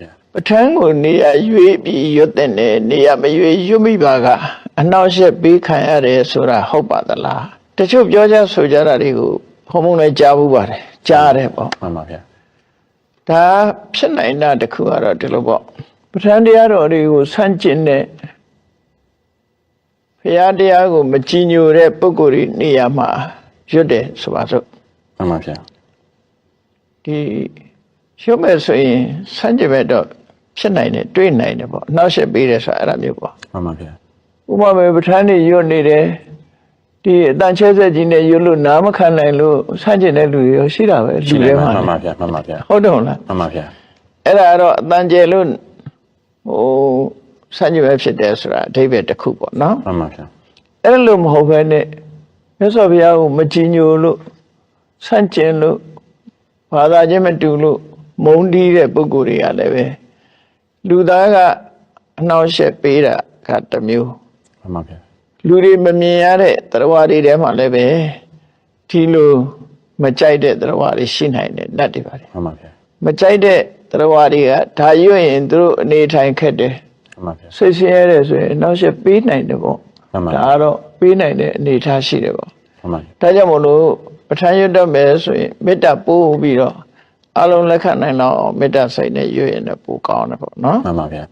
ဗျာပဋ္ဌာန်းကိုနေရာရွေးပြီးရွတ်တဲ့နဲ့နေရာမရွေးရွတ်မိပါကအနှောက်အယှက်ပေးခံရတယ်ဆိုတာဟုတ်ပါသလားတချို့ပြောကြဆိုကြတာတွေကိုဘုံဘုံလည်းကြားဘူးပါတယ်ကြားရတယ်ပေါ့မှန်ပါဗျာဒါဖြစ်နိုင်တာတစ်ခုကတော့ဒီလိုပေါ့ပဋ္ဌာန်းတရားတော်တွေကိုဆန့်ကျင်တဲ့ဘုရားတရားကိုမကြည်ညိုတဲ့ပုဂ္ဂိုလ်တွေနေရာမှာရွတ်တယ်ဆိုပါစို့မှန်ပါဗျာဒီ ရွတ်မဲ့ဆိုရင်ဆန့်ကျင်ဘက်တော့ဖြစ်နိုင်တယ်တွေးနိုင်တယ်ပေါ့အနှောက်အယှက်ပေးတယ်ဆိုတာအဲ့ဒါမျိုးပေါ့မှန်ပါဗျာဥပမာပဋ္ဌာန်းတွေရွတ်နေတယ်ဒီအတန်ချဲဆက်ကြီးနဲ့ရွတ်လို့နားမခံနိုင်လို့ဆန့်ကျင်တဲ့လူတွေရောရှိတာပဲလူရှိတွေတယ်မှမှာန်ပါဗျာမှန်ပါဗျာဟုတ်တယ်မလားမှန်ပါဗျာအဲ့ဒါကတော့အတန်ကျဲလို့ဟိုဆန့်ကျင်ပဲဖြစ်တယ်ဆိုတာအဓိပ္ပာယ်တစ်ခုပေါ့နော်မှန်ပါဗျာအဲ့လိုမဟုတ်ဘဲနဲ့မြတ်စွာဘုရားကိုမကြည်ညိုလို့ဆန့်ကျင်လို့ဘာသာချင်းမတူလို့ မုန်းတီးတဲ့ပုဂ္ဂိုလ်တွေကလည်းပဲလူသားကအနှောက်အယှက်ပေးတာကတစ်မျိုးမှန်ပါဗျာလူတွေမမြင်ရတဲ့တရားတွေထဲမှာလည်းပဲဒီလိုမကြိုက်တဲ့တရားတွေရှိနိုင်တယ်တတ်တယ်ပါတယ်မှန်ပါဗျာမကြိုက်တဲ့တရားတွေကဒါရွတ်ရင်သူတို့အနေထိုင်ခက်တယ်မှန်ပါဗျာစိတ်ဆင်းရဲတယ်ဆိုရင်နောက်ဆက်ပေးနိုင်တယ်ပေါ့မှန်ပါဒါကတော့ပေးနိုင်တဲ့အနေအထားရှိတယ်ပေါ့မှန်ပါဗျာဒါကြောင့်မို့လို့ပဋ္ဌာန်းရွတ်တော့မယ်ဆိုရင်မေတ္တာပို့ပြီးတော့ အလုံးလက်ခံနိုင်တော့မေတ္တာစိတ်နဲ့ရွတ်ရင်လည်းပိုကောင်းတယ်ပေါ့နော်မှန်ပါဗျာ